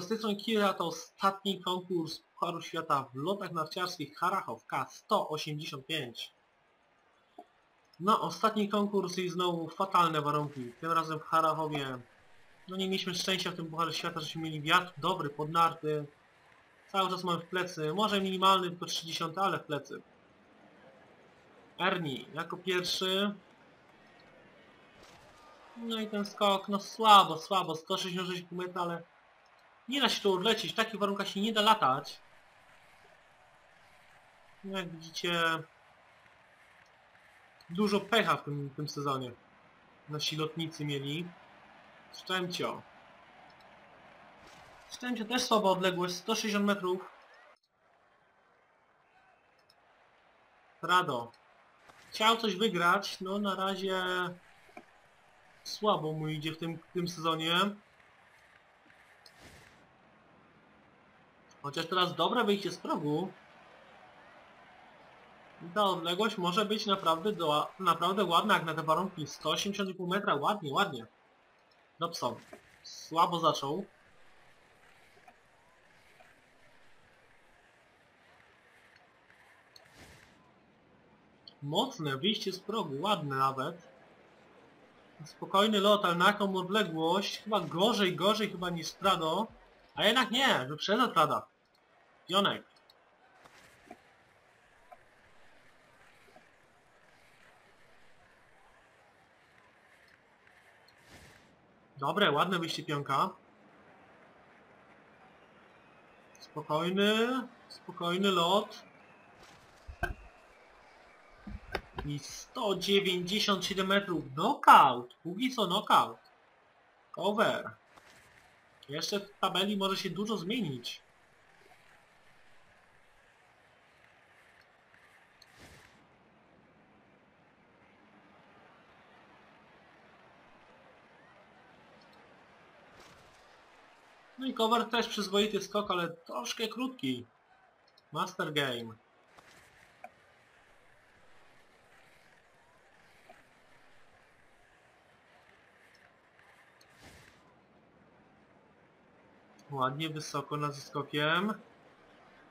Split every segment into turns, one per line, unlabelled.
Strony Kira, to ostatni konkurs Pucharu Świata w lotach narciarskich Harachow K185. No, ostatni konkurs i znowu fatalne warunki. Tym razem w Harachowie. No nie mieliśmy szczęścia w tym Pucharze Świata, żeśmy mieli wiatr dobry, pod narty. Cały czas mamy w plecy, może minimalny, tylko 30, ale w plecy. Ernie, jako pierwszy. No i ten skok, no słabo, słabo, 166 km, ale nie da się tu odlecieć, w takich warunkach się nie da latać. No jak widzicie, dużo pecha w tym, w tym sezonie. Nasi lotnicy mieli. Szczęcio. Szczęcio też słaba odległość, 160 metrów. Rado. Chciał coś wygrać, no na razie słabo mu idzie w tym, w tym sezonie. Chociaż teraz dobre wyjście z progu. Ta odległość może być naprawdę, do, naprawdę ładna jak na te warunki. 180,5 metra, ładnie, ładnie. Dobson. Słabo zaczął. Mocne wyjście z progu, ładne nawet. Spokojny lot, ale na jaką odległość? Chyba gorzej, gorzej chyba niż Strado. A jednak nie, wyprzedza Strada. Pionek. Dobre, ładne wyjście pionka. Spokojny, spokojny lot. I 197 metrów. Knockout. Póki co knockout. Cover. Jeszcze w tabeli może się dużo zmienić. Cover też przyzwoity skok, ale troszkę krótki. Master Game. Ładnie wysoko nad zeskokiem.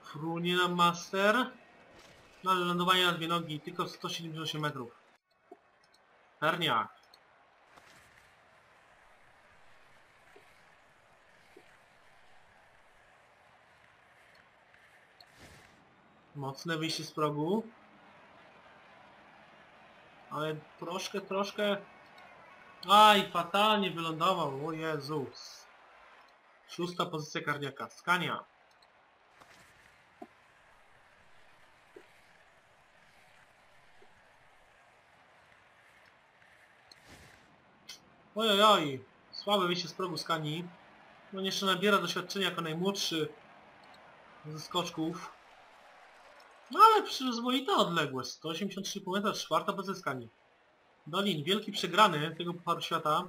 Frunie na master. No ale lądowanie na dwie nogi, tylko 178 metrów. Perniak. Mocne wyjście z progu. Ale troszkę, troszkę... Aj, fatalnie wylądował, o Jezus. Szósta pozycja kardiaka. Skania. Ojoj, oj. Słabe wyjście z progu Skani. No jeszcze nabiera doświadczenia jako najmłodszy ze skoczków. No ale przyzwoita odległość. 183 km, czwarta pozycja Skani. Dolin, wielki przegrany tego Pucharu Świata.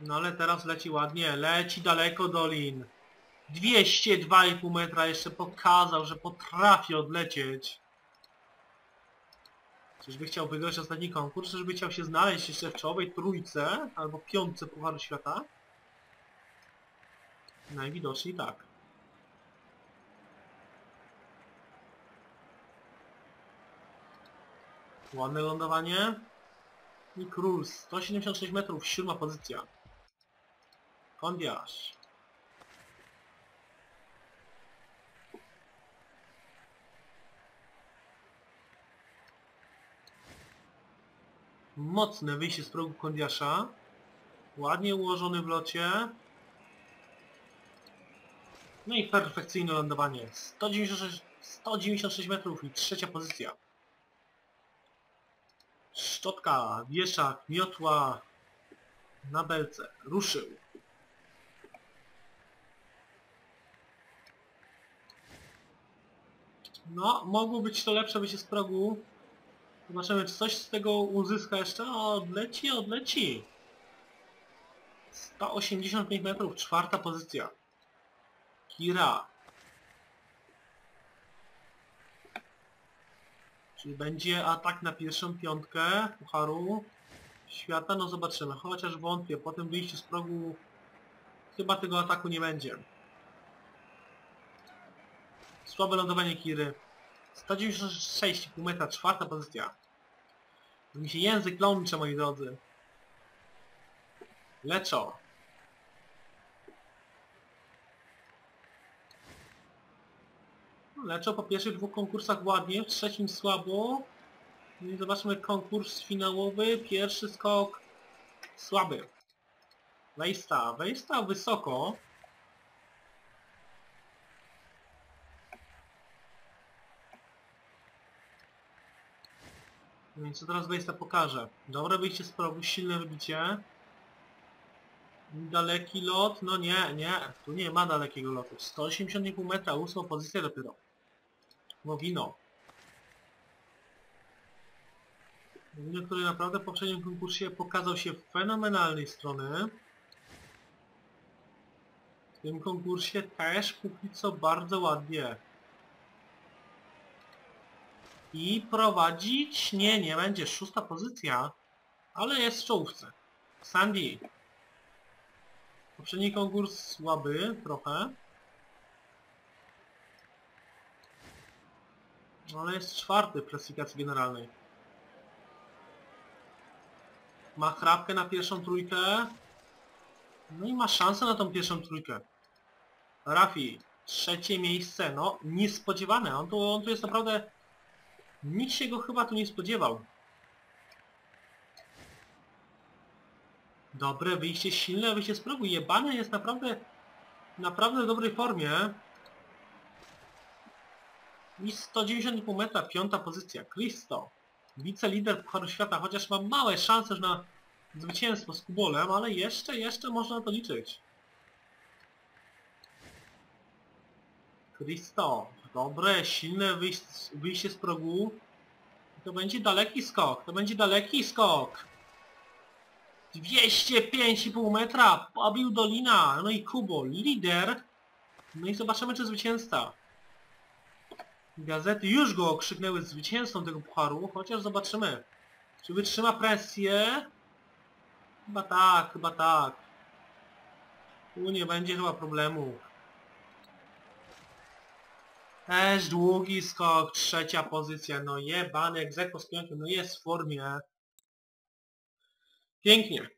No ale teraz leci ładnie, leci daleko Dolin. 202,5 metra jeszcze pokazał, że potrafi odlecieć. Czyżby chciał wygrać ostatni konkurs, czyżby chciał się znaleźć jeszcze w czołowej trójce albo piątce Pucharu Świata? Najwidoczniej tak. Ładne lądowanie. I król, 176 metrów, siódma pozycja. Kondiarz. Mocne wyjście z progu Kondiasza. Ładnie ułożony w locie. No i perfekcyjne lądowanie. 196, 196 metrów i trzecia pozycja. Szczotka, wieszak, miotła na belce. Ruszył. No, mogło być to lepsze wyjście z progu. Czy coś z tego uzyska jeszcze. O, odleci, odleci. 185 metrów, czwarta pozycja. Kira. Czyli będzie atak na pierwszą piątkę Pucharu Świata? No zobaczymy. Chociaż wątpię. Po tym wyjściu z progu chyba tego ataku nie będzie. Słabe lądowanie Kiry. 196,5 metra, czwarta pozycja. Mi się język plącze, moi drodzy. Leczo. Leczo po pierwszych dwóch konkursach ładnie, w trzecim słabo. No i zobaczmy konkurs finałowy. Pierwszy skok słaby. Wejsta. Wejsta wysoko. No i co teraz Wejsta pokaże? Dobre wyjście z progu, silne wybicie. Daleki lot? No nie, nie. Tu nie ma dalekiego lotu. 180,5 metra, ósma pozycja dopiero. No wino. Wino, który naprawdę w poprzednim konkursie pokazał się fenomenalnej strony. W tym konkursie też póki co bardzo ładnie. I prowadzić? Nie, nie będzie. Szósta pozycja. Ale jest w czołówce. Sandy. Poprzedni konkurs słaby trochę. Ale jest czwarty w klasyfikacji generalnej. Ma chrapkę na pierwszą trójkę. No i ma szansę na tą pierwszą trójkę. Rafi, trzecie miejsce. No, niespodziewane. On tu, on tu jest naprawdę... Nikt się go chyba tu nie spodziewał. Dobre wyjście, silne wyjście z progu. Jebane jest naprawdę... Naprawdę w dobrej formie. I 190,5 metra, piąta pozycja. Cristo, wicelider Pucharu Świata, chociaż ma małe szanse na zwycięstwo z Kubolem, ale jeszcze, jeszcze można to liczyć. Cristo, dobre, silne wyjście, wyjście z progu. To będzie daleki skok, to będzie daleki skok. 205,5 metra, pobił Dolina, no i Kubo, lider. No i zobaczymy, czy zwycięzca. Gazety już go okrzyknęły zwycięzcą tego pucharu, chociaż zobaczymy. Czy wytrzyma presję? Chyba tak, chyba tak. Tu nie będzie chyba problemu. Też długi skok, trzecia pozycja, no jebany, egzekwo z piątym, no jest w formie. Pięknie.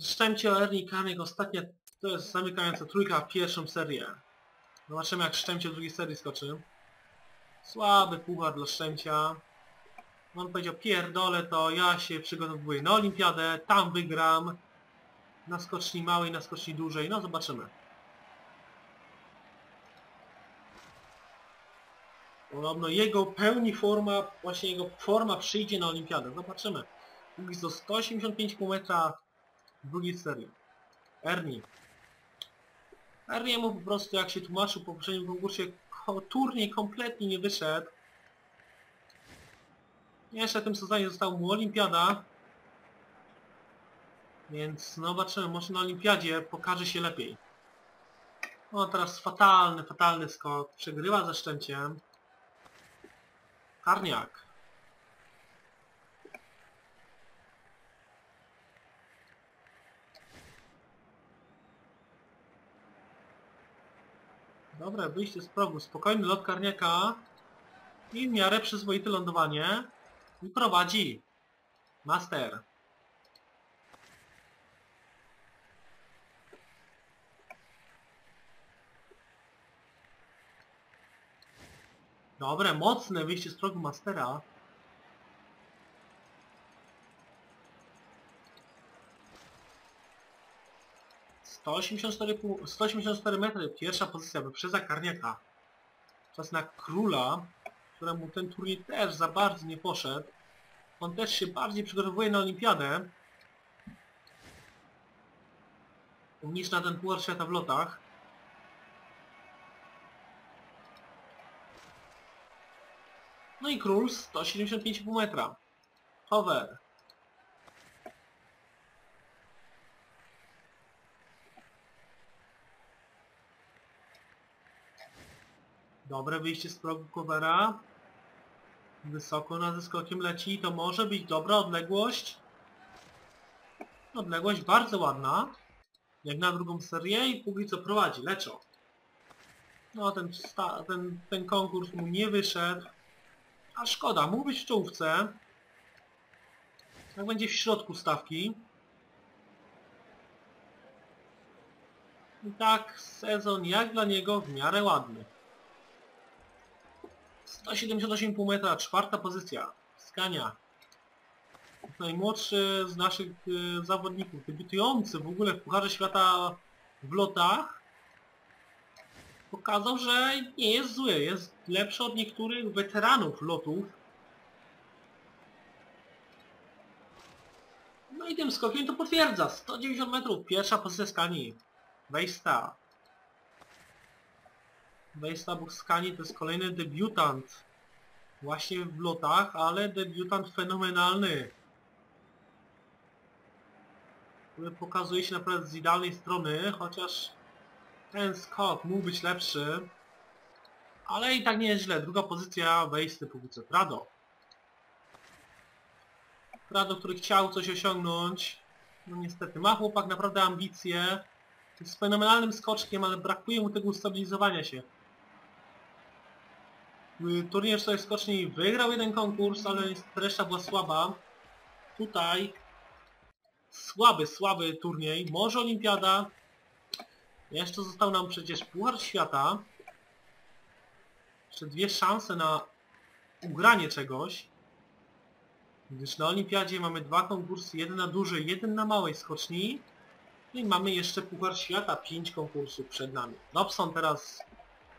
Szczęcie o Ernie Kanek, ostatnia, to jest zamykająca trójka pierwszą serię. Zobaczymy jak Szczęcie w drugiej serii skoczy. Słaby puchar dla Szczęcia. On powiedział, pierdolę to, ja się przygotowuję na olimpiadę, tam wygram. Na skoczni małej, na skoczni dużej, no zobaczymy. Podobno jego pełni forma, właśnie jego forma przyjdzie na olimpiadę, zobaczymy. Póki co 185,5 metra w drugiej serii. Ernie. Ernie mu po prostu, jak się tłumaczył po poprzednim konkursie, ko turniej kompletnie nie wyszedł. Jeszcze tym sezonie została mu olimpiada. Więc no zobaczymy, może na olimpiadzie pokaże się lepiej. No teraz fatalny, fatalny skok. Przegrywa ze szczęciem. Karniak. Dobra, wyjście z progu. Spokojny lot karniaka. I w miarę przyzwoite lądowanie. I prowadzi. Master. Dobre, mocne wyjście z progu Mastera. Sto osiemdziesiąt cztery, pół- 184 metry, pierwsza pozycja, wyprzedza Karniaka. Czas na Króla, któremu ten turniej też za bardzo nie poszedł. On też się bardziej przygotowuje na olimpiadę. Niż na ten Puchar Świata w lotach. No i król 175,5 metra. Hover. Dobre wyjście z progu covera. Wysoko nad zeskokiem leci, to może być dobra odległość. Odległość bardzo ładna. Jak na drugą serię i póki co prowadzi, leczo. No ten, ten, ten konkurs mu nie wyszedł. A szkoda, mógł być w czołówce. Jak będzie w środku stawki. I tak sezon jak dla niego w miarę ładny. 178,5 metra, czwarta pozycja. Skania. Najmłodszy z naszych y, zawodników, debiutujący w ogóle w Pucharze Świata w lotach, pokazał, że nie jest zły, jest lepszy od niektórych weteranów lotów. No i tym skokiem to potwierdza. 190 metrów, pierwsza pozycja Skani. Wejsta. Wejsta Skani to jest kolejny debiutant. Właśnie w lotach, ale debiutant fenomenalny. Który pokazuje się naprawdę z idealnej strony, chociaż ten skok mógł być lepszy. Ale i tak nie jest źle. Druga pozycja Wejsty póki co. Prado. Prado, który chciał coś osiągnąć. No niestety, ma chłopak naprawdę ambicje. Jest fenomenalnym skoczkiem, ale brakuje mu tego ustabilizowania się. Turniej 4 skoczni wygrał jeden konkurs, ale reszta była słaba. Tutaj słaby, słaby turniej. Może olimpiada. Jeszcze został nam przecież Puchar Świata. Jeszcze dwie szanse na ugranie czegoś. Gdyż na olimpiadzie mamy dwa konkursy, jeden na dużej, jeden na małej skoczni. No i mamy jeszcze Puchar Świata, pięć konkursów przed nami. Dobson teraz,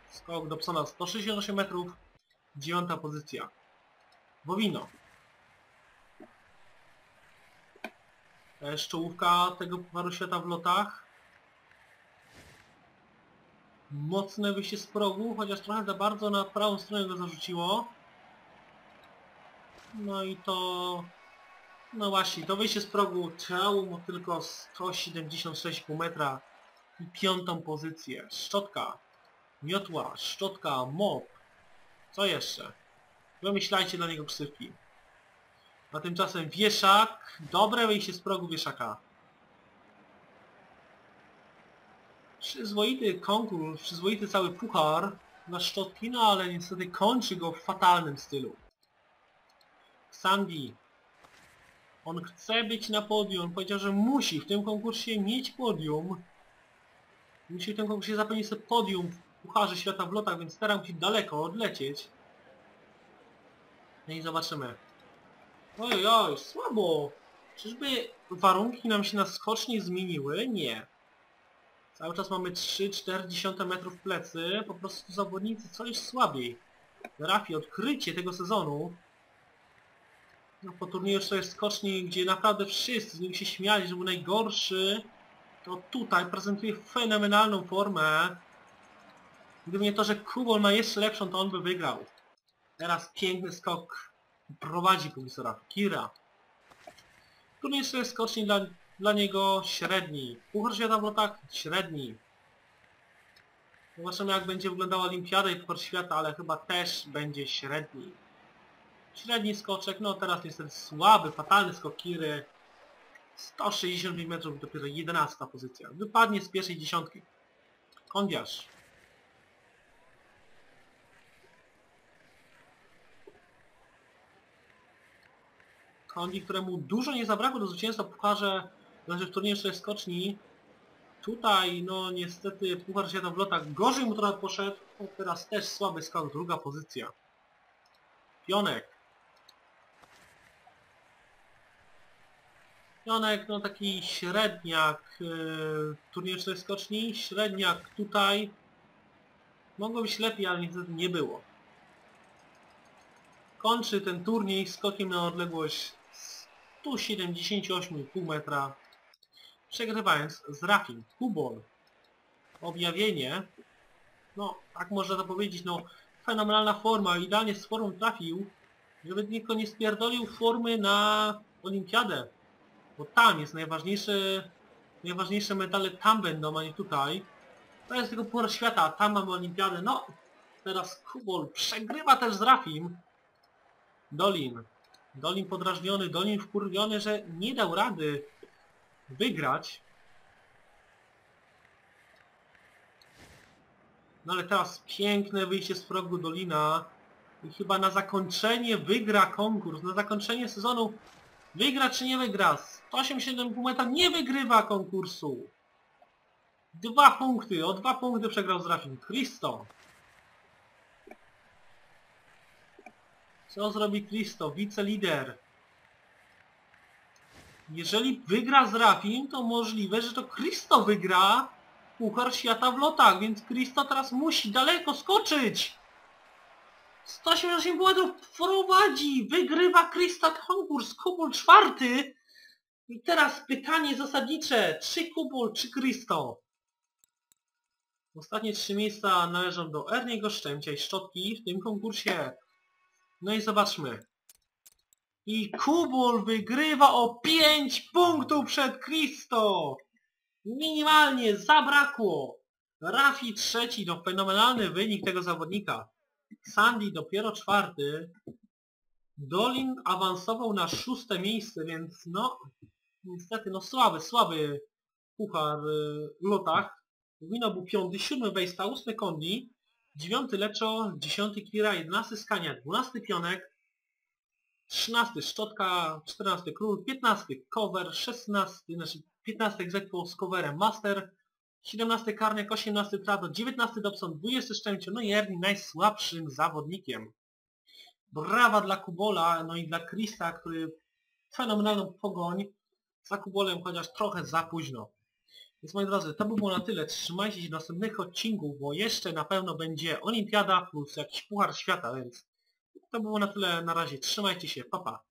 skok Dobsona 168 metrów, dziewiąta pozycja. Wowino. Też czołówka tego Pucharu Świata w lotach. Mocne wyjście z progu, chociaż trochę za bardzo na prawą stronę go zarzuciło. No i to... No właśnie, to wyjście z progu trwało mu tylko 176,5 metra i piątą pozycję. Szczotka, miotła, szczotka, mop. Co jeszcze? Wymyślajcie dla niego ksywki. A tymczasem wieszak, dobre wyjście z progu wieszaka. Przyzwoity konkurs, przyzwoity cały puchar na szczotki, no ale niestety kończy go w fatalnym stylu. Sandy. On chce być na podium. On powiedział, że musi w tym konkursie mieć podium. Musi w tym konkursie zapewnić sobie podium w Pucharze Świata w lotach, więc staram się daleko odlecieć. No i zobaczymy. Oj, oj, słabo. Czyżby warunki nam się na skoczni zmieniły? Nie. Cały czas mamy 3-4 metrów plecy. Po prostu zawodnicy coś słabiej. Rafi, odkrycie tego sezonu no, po turnieju 4 skoczni, gdzie naprawdę wszyscy z nim się śmiali, że był najgorszy, to tutaj prezentuje fenomenalną formę. Gdyby nie to, że Kubol ma jeszcze lepszą, to on by wygrał. Teraz piękny skok prowadzi profesora Kira. Turniej 4 skoczni dla, dla niego średni. Puchar świata w lotach średni. Zobaczymy jak będzie wyglądała olimpiada i Puchar świata, ale chyba też będzie średni. Średni skoczek, no teraz niestety słaby, fatalny skok Kiry. 165 metrów, dopiero 11 pozycja. Wypadnie z pierwszej dziesiątki. Kondiarz. Kondi, któremu dużo nie zabrakło do zwycięstwa w pucharze, znaczy w turnieju 4 skoczni. Tutaj, no niestety, puchar świata w lotach gorzej mu trochę poszedł. O, teraz też słaby skok, druga pozycja. Pionek. Pionek, no taki średniak yy, turniejczej skoczni, średniak tutaj. Mogło być lepiej, ale niestety nie było. Kończy ten turniej skokiem na odległość 178,5 metra. Przegrywając z Rafim. Kubon. Objawienie. No, tak można to powiedzieć, no fenomenalna forma, idealnie z formą trafił, żeby tylko nie spierdolił formy na olimpiadę. Bo tam jest najważniejsze, najważniejsze medale tam będą, a nie tutaj. To jest tylko Puchar Świata, tam mamy olimpiadę. No, teraz Kubol przegrywa też z Rafim. Dolin. Dolin podrażniony, Dolin wkurwiony, że nie dał rady wygrać. No ale teraz piękne wyjście z progu Dolina i chyba na zakończenie wygra konkurs, na zakończenie sezonu wygra czy nie wygra. 187 metra nie wygrywa konkursu. Dwa punkty, o dwa punkty przegrał z Rafim. Christo. Co zrobi Christo, wicelider? Jeżeli wygra z Rafim, to możliwe, że to Christo wygra Puchar Świata w lotach, więc Christo teraz musi daleko skoczyć! 188 błędów prowadzi! Wygrywa Christo konkurs, Kubul czwarty! I teraz pytanie zasadnicze, czy Kubul, czy Christo? Ostatnie trzy miejsca należą do Erniego Szczęcia i Szczotki w tym konkursie. No i zobaczmy. I Kubul wygrywa o 5 punktów przed Christo! Minimalnie zabrakło! Rafi trzeci, to fenomenalny wynik tego zawodnika. Sandy dopiero czwarty. Dolin awansował na szóste miejsce, więc no... Niestety, no słaby, słaby puchar y, lotach. Wino był piąty, siódmy Wejsta, ósmy Kondi, dziewiąty Leczo, dziesiąty Kira, jedenasty Skania, dwunasty Pionek, 13 Szczotka, 14 Król, 15 Cover, 16, znaczy 15 Egzekwo z coverem Master, 17 Karnek, 18 Trado, 19 Dobson, 20 Szczęcio, no i Ernie najsłabszym zawodnikiem. Brawa dla Kubola, no i dla Krista, który fenomenalną pogoń za Kubolem, chociaż trochę za późno. Więc moi drodzy, to by było na tyle. Trzymajcie się następnych odcinków, bo jeszcze na pewno będzie Olimpiada plus jakiś Puchar Świata, więc to było na tyle na razie. Trzymajcie się, papa. Pa.